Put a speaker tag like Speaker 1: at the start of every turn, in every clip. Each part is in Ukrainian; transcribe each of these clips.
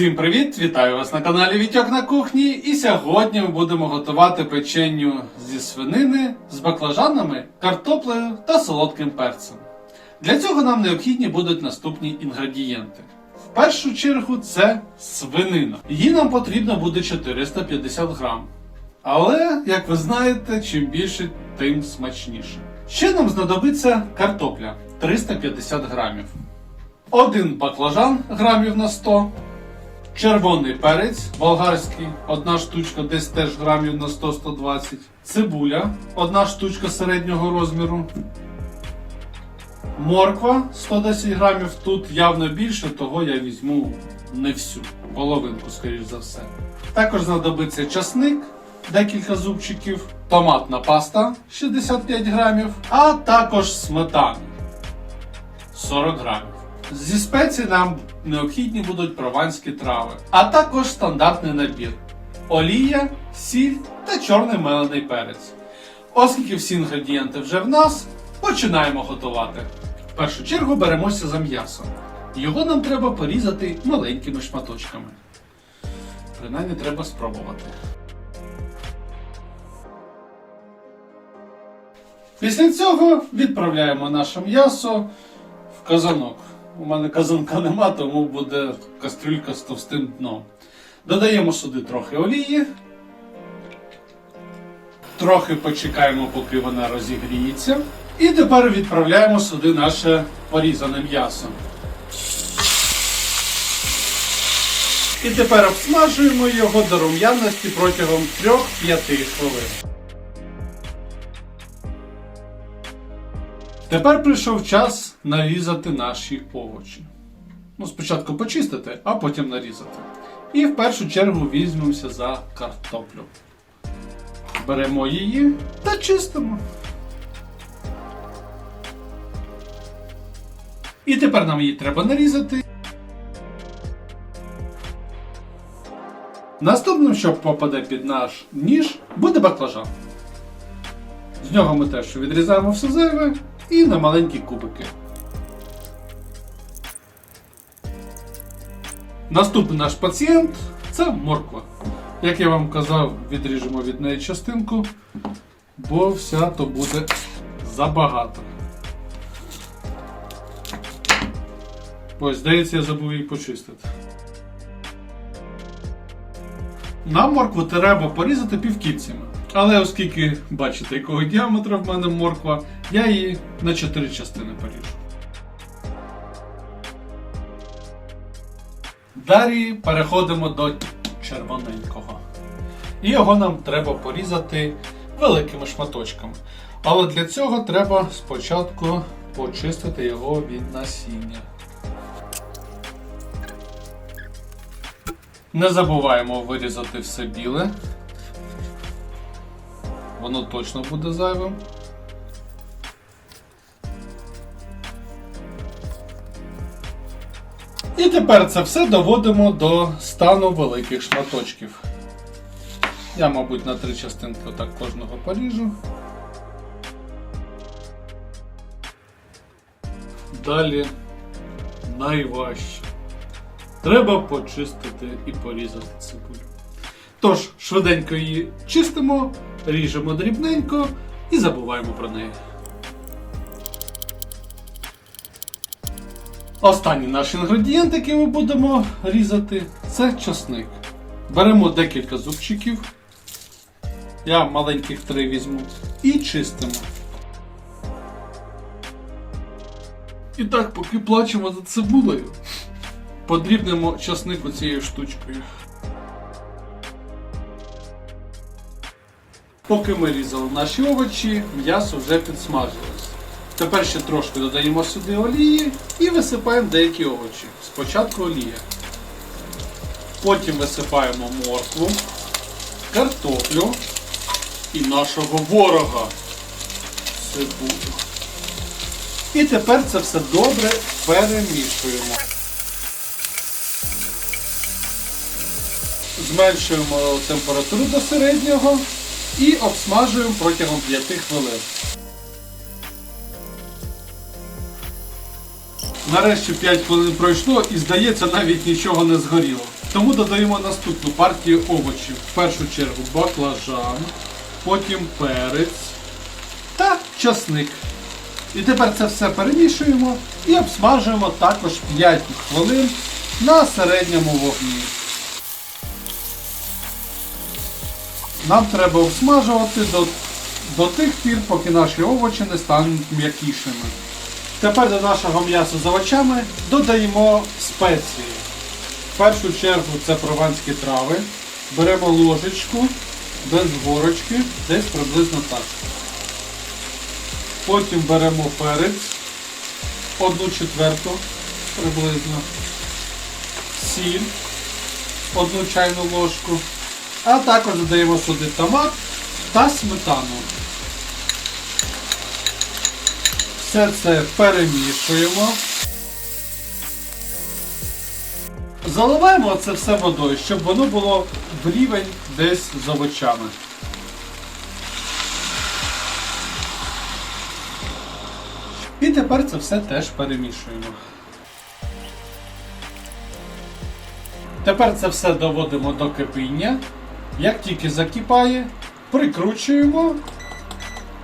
Speaker 1: Всім привіт! Вітаю вас на каналі Вітьок на кухні. І сьогодні ми будемо готувати печенню зі свинини з баклажанами, картоплею та солодким перцем. Для цього нам необхідні будуть наступні інгредієнти. В першу чергу це свинина. Її нам потрібно буде 450 грам. Але, як ви знаєте, чим більше, тим смачніше. Ще нам знадобиться картопля 350 грамів. Один баклажан грамів на 100. Червоний перець болгарський, одна штучка, десь теж грамів на 100-120. Цибуля, одна штучка середнього розміру. Морква 110 грамів. Тут явно більше, того я візьму не всю, половинку, скоріш за все. Також знадобиться часник, декілька зубчиків, томатна паста 65 грамів, а також сметана 40 грамів. Зі спецій нам необхідні будуть прованські трави, а також стандартний набір: олія, сіль та чорний мелений перець. Оскільки всі інгредієнти вже в нас, починаємо готувати. В першу чергу беремося за м'ясо. Його нам треба порізати маленькими шматочками. Принаймні треба спробувати. Після цього відправляємо наше м'ясо в казанок. У мене казанка нема, тому буде кастрюлька з товстим дном. Додаємо сюди трохи олії. Трохи почекаємо, поки вона розігріється. І тепер відправляємо сюди наше порізане м'ясо. І тепер обсмажуємо його до рум'яності протягом 3-5 хвилин. Тепер прийшов час нарізати наші овочі. Ну, спочатку почистити, а потім нарізати. І в першу чергу візьмемося за картоплю. Беремо її та чистимо. І тепер нам її треба нарізати. Наступним, що попаде під наш ніж, буде баклажан. З нього ми теж відрізаємо все зайве і на маленькі кубики. Наступний наш пацієнт це морква. Як я вам казав, відріжемо від неї частинку, бо вся то буде забагато. Ось, здається, я забув її почистити. Нам моркву треба порізати півкільцями. Але оскільки бачите, якого діаметра в мене морква, я її на 4 частини поріжу. Далі переходимо до червоненького. І його нам треба порізати великими шматочками. Але для цього треба спочатку почистити його від насіння. Не забуваємо вирізати все біле. Воно точно буде зайвим. І тепер це все доводимо до стану великих шматочків. Я, мабуть, на три частинки отак кожного поріжу. Далі найважче. Треба почистити і порізати цибулю. Тож, швиденько її чистимо, ріжемо дрібненько і забуваємо про неї. Останній наш інгредієнт, який ми будемо різати, це часник. Беремо декілька зубчиків. Я маленьких три візьму. І чистимо. І так, поки плачемо за цибулею, подрібнемо часник оцією штучкою. Поки ми різали наші овочі, м'ясо вже підсмажилось. Тепер ще трошки додаємо сюди олії і висипаємо деякі овочі. Спочатку олія. Потім висипаємо моркву, картоплю і нашого ворога цибулю. І тепер це все добре перемішуємо. Зменшуємо температуру до середнього і обсмажуємо протягом 5 хвилин. Нарешті 5 хвилин пройшло і здається навіть нічого не згоріло. Тому додаємо наступну партію овочів. В першу чергу баклажан, потім перець та часник. І тепер це все перемішуємо і обсмажуємо також 5 хвилин на середньому вогні. Нам треба обсмажувати до, до тих пір, поки наші овочі не стануть м'якішими. Тепер до нашого м'яса з овочами додаємо спеції. В першу чергу це прованські трави. Беремо ложечку без горочки, десь приблизно так. Потім беремо перець, одну четверту приблизно, сіль, одну чайну ложку, а також додаємо сюди томат та сметану. Все це перемішуємо. Заливаємо це все водою, щоб воно було в рівень десь з овочами. І тепер це все теж перемішуємо. Тепер це все доводимо до кипіння. Як тільки закипає, прикручуємо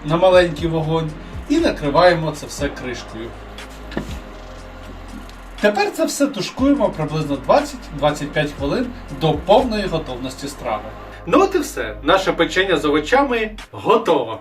Speaker 1: на маленький вогонь і накриваємо це все кришкою. Тепер це все тушкуємо приблизно 20-25 хвилин до повної готовності страви. Ну от і все. Наше печення з овочами готово.